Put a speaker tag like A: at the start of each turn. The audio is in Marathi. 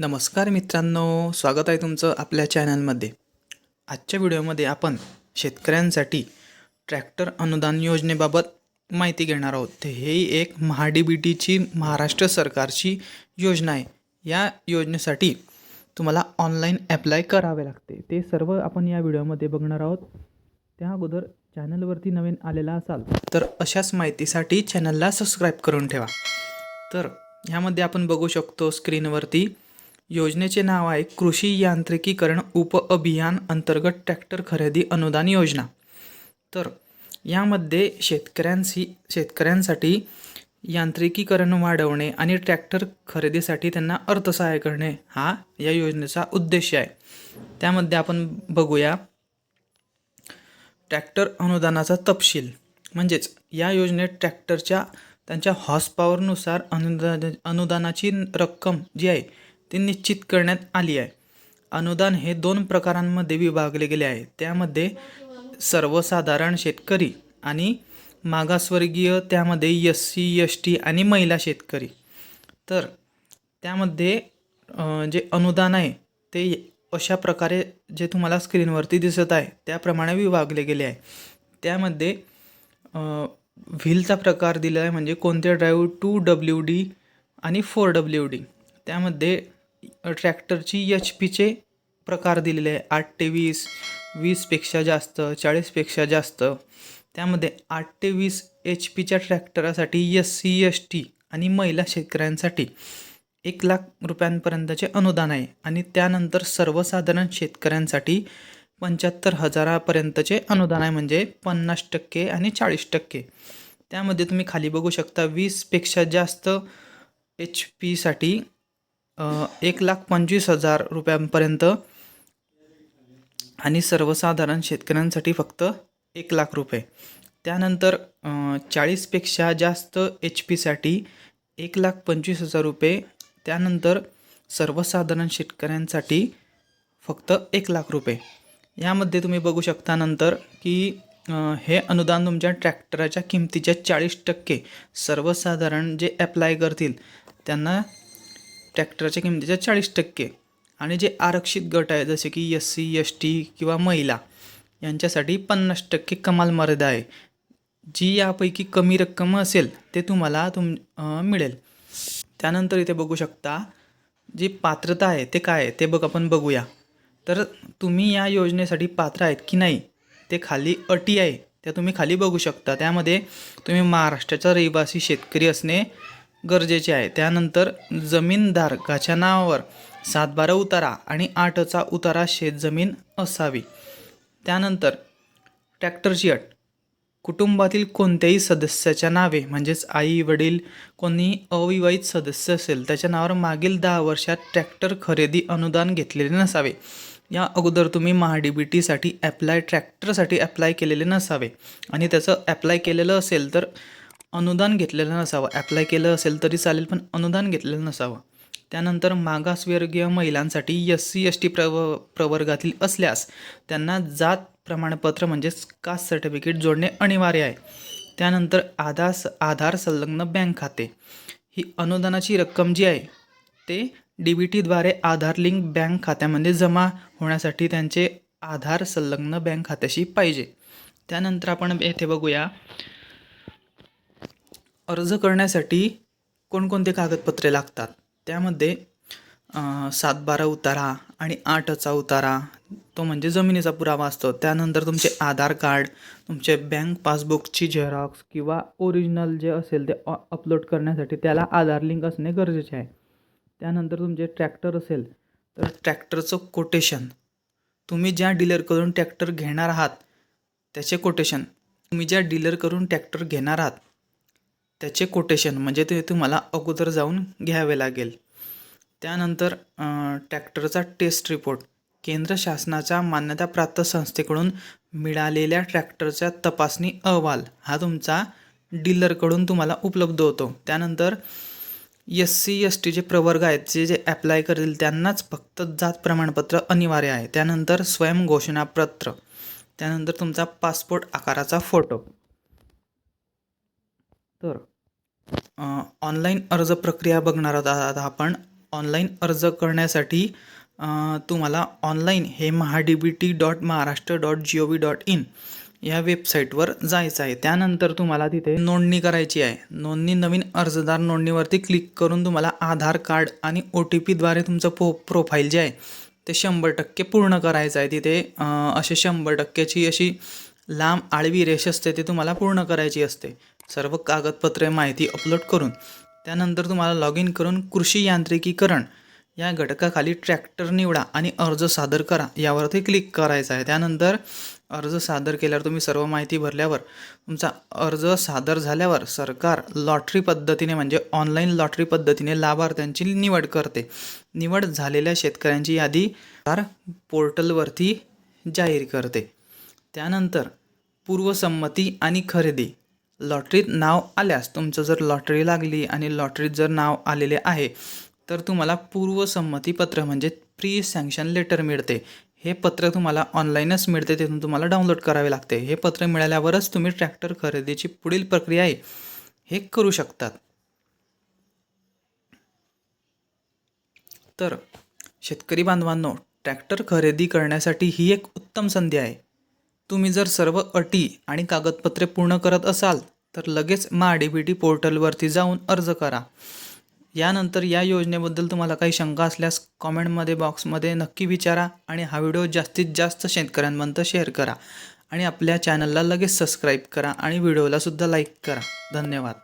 A: नमस्कार मित्रांनो स्वागत आहे तुमचं आपल्या चॅनलमध्ये. आजच्या व्हिडिओमध्ये आपण शेतकऱ्यांसाठी ट्रॅक्टर अनुदान योजनेबाबत माहिती घेणार आहोत. तर ही एक महाडी बी टीची महाराष्ट्र सरकारची योजना आहे. या योजनेसाठी तुम्हाला ऑनलाईन ॲप्लाय करावे लागते. ते सर्व आपण या व्हिडिओमध्ये बघणार आहोत. त्या अगोदर चॅनलवरती नवीन आलेला असाल तर अशाच माहितीसाठी चॅनलला सबस्क्राईब करून ठेवा. तर ह्यामध्ये आपण बघू शकतो स्क्रीनवरती योजनेचे नाव आहे कृषी यांत्रिकीकरण उप अभियान अंतर्गत ट्रॅक्टर खरेदी अनुदान योजना. तर यामध्ये शेतकऱ्यांशी शेतकऱ्यांसाठी यांत्रिकीकरण वाढवणे आणि ट्रॅक्टर खरेदीसाठी त्यांना अर्थसहाय्य करणे हा या योजनेचा उद्देश आहे. त्यामध्ये आपण बघूया ट्रॅक्टर अनुदानाचा तपशील. म्हणजेच या योजनेत ट्रॅक्टरच्या त्यांच्या हॉर्स पॉवरनुसार अनुदान अनुदानाची रक्कम जी आहे ती निश्चित करण्यात आली आहे. अनुदान हे दोन प्रकारांमध्ये विभागले गेले आहे. त्यामध्ये सर्वसाधारण शेतकरी आणि मागासवर्गीय त्यामध्ये एस सी एस टी आणि महिला शेतकरी. तर त्यामध्ये जे अनुदान आहे ते अशा प्रकारे जे तुम्हाला स्क्रीनवरती दिसत आहे त्याप्रमाणे विभागले गेले आहे. त्यामध्ये व्हीलचा प्रकार दिलेला आहे म्हणजे कोणते ड्राईव्ह टू डब्ल्यू डी आणि फोर डब्ल्यू डी. त्यामध्ये ट्रॅक्टरची एच पीचे प्रकार दिलेले आहे. आठ ते वीस वीसपेक्षा जास्त चाळीसपेक्षा जास्त. त्यामध्ये आठ ते वीस एच पीच्या ट्रॅक्टरासाठी एस सी एस टी आणि महिला शेतकऱ्यांसाठी एक लाख रुपयांपर्यंतचे अनुदान आहे. आणि त्यानंतर सर्वसाधारण शेतकऱ्यांसाठी पंच्याहत्तर हजारापर्यंतचे अनुदान आहे म्हणजे पन्नास टक्के आणि चाळीस टक्के. त्यामध्ये तुम्ही खाली बघू शकता वीसपेक्षा जास्त एच पीसाठी एक लाख पंचवीस हजार रुपयांपर्यंत आणि सर्वसाधारण शेतकऱ्यांसाठी फक्त एक लाख रुपये. त्यानंतर चाळीसपेक्षा जास्त एच पीसाठी एक लाख पंचवीस हजार रुपये. त्यानंतर सर्वसाधारण शेतकऱ्यांसाठी फक्त एक लाख रुपये. यामध्ये तुम्ही बघू शकता नंतर की हे अनुदान तुमच्या ट्रॅक्टराच्या किमतीच्या चाळीस टक्के सर्वसाधारण जे ॲप्लाय करतील त्यांना ट्रॅक्टरच्या किमतीच्या चाळीस टक्के. आणि जे आरक्षित गट आहे जसे की एस सी एस टी किंवा महिला यांच्यासाठी पन्नास टक्के कमाल मर्यादा आहे. जी यापैकी कमी रक्कम असेल ते तुम्हाला तुम मिळेल. त्यानंतर इथे बघू शकता जी पात्रता आहे ते काय आहे ते बघ आपण बघूया. तर तुम्ही या योजनेसाठी पात्र आहेत की नाही ते खाली अटी आहे त्या तुम्ही खाली बघू शकता. त्यामध्ये तुम्ही महाराष्ट्राचा रहिवासी शेतकरी असणे गरजेचे आहे. त्यानंतर जमीनधारकाच्या नावावर सातबारा उतारा आणि आठचा उतारा शेतजमीन असावी. त्यानंतर ट्रॅक्टरची अट. कुटुंबातील कोणत्याही सदस्याच्या नावे म्हणजेच आई वडील कोणी अविवाहित सदस्य असेल त्याच्या नावावर मागील दहा वर्षात ट्रॅक्टर खरेदी अनुदान घेतलेले नसावे. या अगोदर तुम्ही महा बी टीसाठी ॲप्लाय ट्रॅक्टरसाठी ॲप्लाय केलेले नसावे. आणि त्याचं ॲप्लाय केलेलं असेल तर अनुदान घेतलेलं नसावं. ॲप्लाय केलं असेल तरी चालेल पण अनुदान घेतलेलं नसावं. त्यानंतर मागासवर्गीय महिलांसाठी एस सी एस टी प्रव प्रवर्गातील असल्यास त्यांना जात प्रमाणपत्र म्हणजेच कास्ट सर्टिफिकेट जोडणे अनिवार्य आहे. त्यानंतर आधार आधार संलग्न बँक खाते. ही अनुदानाची रक्कम जी आहे ते डी बी टीद्वारे आधार लिंक बँक खात्यामध्ये जमा होण्यासाठी त्यांचे आधार संलग्न बँक खात्याशी पाहिजे. त्यानंतर आपण येथे बघूया अर्ज करण्यासाठी कोणकोणते कागदपत्रे लागतात? त्यामध्ये सात सातबारा उतारा आणि आठचा उतारा तो म्हणजे जमिनीचा पुरावा असतो. त्यानंतर तुमचे आधार कार्ड तुमचे बँक पासबुकची झेरॉक्स किंवा ओरिजिनल जे असेल ते अपलोड करण्यासाठी त्याला आधार लिंक असणे गरजेचे आहे. त्यानंतर तुमचे ट्रॅक्टर असेल तर ट्रॅक्टरचं कोटेशन. तुम्ही ज्या डीलरकडून ट्रॅक्टर घेणार आहात त्याचे कोटेशन. तुम्ही ज्या डीलरकडून ट्रॅक्टर घेणार आहात त्याचे कोटेशन म्हणजे ते तुम्हाला अगोदर जाऊन घ्यावे लागेल. त्यानंतर ट्रॅक्टरचा टेस्ट रिपोर्ट केंद्र शासनाच्या मान्यताप्राप्त संस्थेकडून मिळालेल्या ट्रॅक्टरचा तपासणी अहवाल हा तुमचा डीलरकडून तुम्हाला उपलब्ध होतो. त्यानंतर एस सी एस टीचे प्रवर्ग आहेत जे जे ॲप्लाय करतील त्यांनाच फक्त जात प्रमाणपत्र अनिवार्य आहे. त्यानंतर स्वयंघोषणापत्र त्यानंतर तुमचा पासपोर्ट आकाराचा फोटो तर? ऑनलाईन अर्ज प्रक्रिया बघणार आहोत आता आपण. ऑनलाईन अर्ज करण्यासाठी तुम्हाला ऑनलाईन हे Maha D B T dot Maharashtra dot G O V dot in या वेबसाईटवर जायचं आहे. त्यानंतर तुम्हाला तिथे नोंदणी करायची आहे. नोंदणी नवीन अर्जदार नोंदणीवरती क्लिक करून तुम्हाला आधार कार्ड आणि ओ टी पीद्वारे तुमचं पो प्रोफाईल जे आहे ते शंभर टक्के पूर्ण करायचं आहे. तिथे असे शंभर टक्क्याची अशी लांब आळवी रेष असते ती तुम्हाला पूर्ण करायची असते. सर्व कागदपत्रे माहिती अपलोड करून त्यानंतर तुम्हाला लॉग इन करून कृषी यांत्रिकीकरण या घटकाखाली ट्रॅक्टर निवडा आणि अर्ज सादर करा यावरती क्लिक करायचं आहे. त्यानंतर अर्ज सादर केल्यावर तुम्ही सर्व माहिती भरल्यावर तुमचा अर्ज सादर झाल्यावर सरकार लॉटरी पद्धतीने म्हणजे ऑनलाईन लॉटरी पद्धतीने लाभार्थ्यांची निवड करते. निवड झालेल्या शेतकऱ्यांची यादी सरकार पोर्टलवरती जाहीर करते. त्यानंतर पूर्वसंमती आणि खरेदी. लॉटरीत नाव आल्यास तुमचं जर लॉटरी लागली आणि लॉटरीत जर नाव आलेले आहे तर तुम्हाला पूर्वसंमती पत्र म्हणजे प्री सँक्शन लेटर मिळते. हे पत्र तुम्हाला ऑनलाईनच मिळते तिथून तुम्हाला डाउनलोड करावे लागते. हे पत्र मिळाल्यावरच तुम्ही ट्रॅक्टर खरेदीची पुढील प्रक्रिया आहे. हे करू शकतात. तर शेतकरी बांधवांनो ट्रॅक्टर खरेदी करण्यासाठी ही एक उत्तम संधी आहे. तुम्ही जर सर्व अटी आणि कागदपत्रे पूर्ण करत असाल तर लगेच मा डी बी टी पोर्टलवरती जाऊन अर्ज करा. यानंतर या योजनेबद्दल तुम्हाला काही शंका असल्यास कॉमेंटमध्ये बॉक्समध्ये नक्की विचारा आणि हा व्हिडिओ जास्तीत जास्त शेतकऱ्यांपर्यंत शेअर करा. आणि आपल्या चॅनलला लगेच सबस्क्राईब करा आणि व्हिडिओलासुद्धा लाईक करा. धन्यवाद.